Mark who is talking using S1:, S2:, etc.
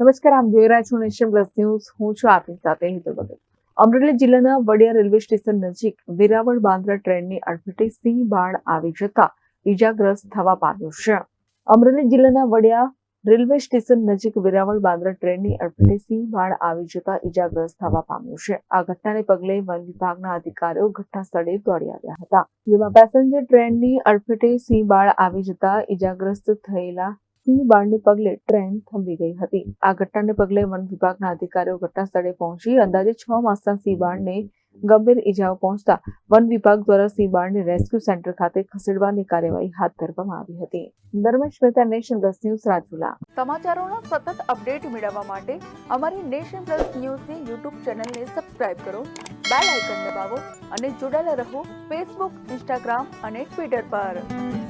S1: નમસ્કાર, આપ જોઈ રહ્યા છો નેશન પ્લસ ન્યૂઝ. હું છું આપની સાથે હિતલ ભગત અમરેલી જિલ્લાના વડિયા રેલવે સ્ટેશન નજીક વેરાવળ બાંદ્રા ટ્રેનની અડફેટે સિંહ બાણ આવી જતા ઈજાગ્રસ્ત થવા પામ્યો છે. અમરેલી જિલ્લાના વડિયા રેલવે સ્ટેશન નજીક વેરાવળ બાંદ્રા ટ્રેનની અડફેટે સિંહ બાણ આવી જતા ઈજાગ્રસ્ત થવા પામ્યો છે. આ ઘટનાને પગલે વન વિભાગના અધિકારીઓ ઘટના સ્થળે દોડી આવ્યા હતા. જેમાં પેસેન્જર ટ્રેનની અડફેટે સિંહ બાળ આવી જતા ઈજાગ્રસ્ત થયેલા સિંહ બાળને પગલે ટ્રેન થંભી ગઈ હતી. આ ઘટનાને પગલે વન વિભાગના અધિકારીઓ ઘટના સ્થળે પહોંચી અંદાજે છ માસના સિંહ બાળને ગંભીર ઈજાઓ પહોંચતા વન વિભાગ દ્વારા સિંહ બાળને રેસ્ક્યુ સેન્ટર ખાતે ખસેડવાની કાર્યવાહી હાથ ધરવામાં આવી હતી. Dharmesh Mehta, nation plus news Rajula.
S2: સમાચારોના સતત અપડેટ મેળવવા માટે અમારી નેશન પ્લસ ન્યૂઝની યુટ્યુબ ચેનલને સબસ્ક્રાઇબ કરો, બેલ આઇકન દબાવો અને જોડાયેલા રહો ફેસબુક, ઇન્સ્ટાગ્રામ અને ટ્વિટર પર.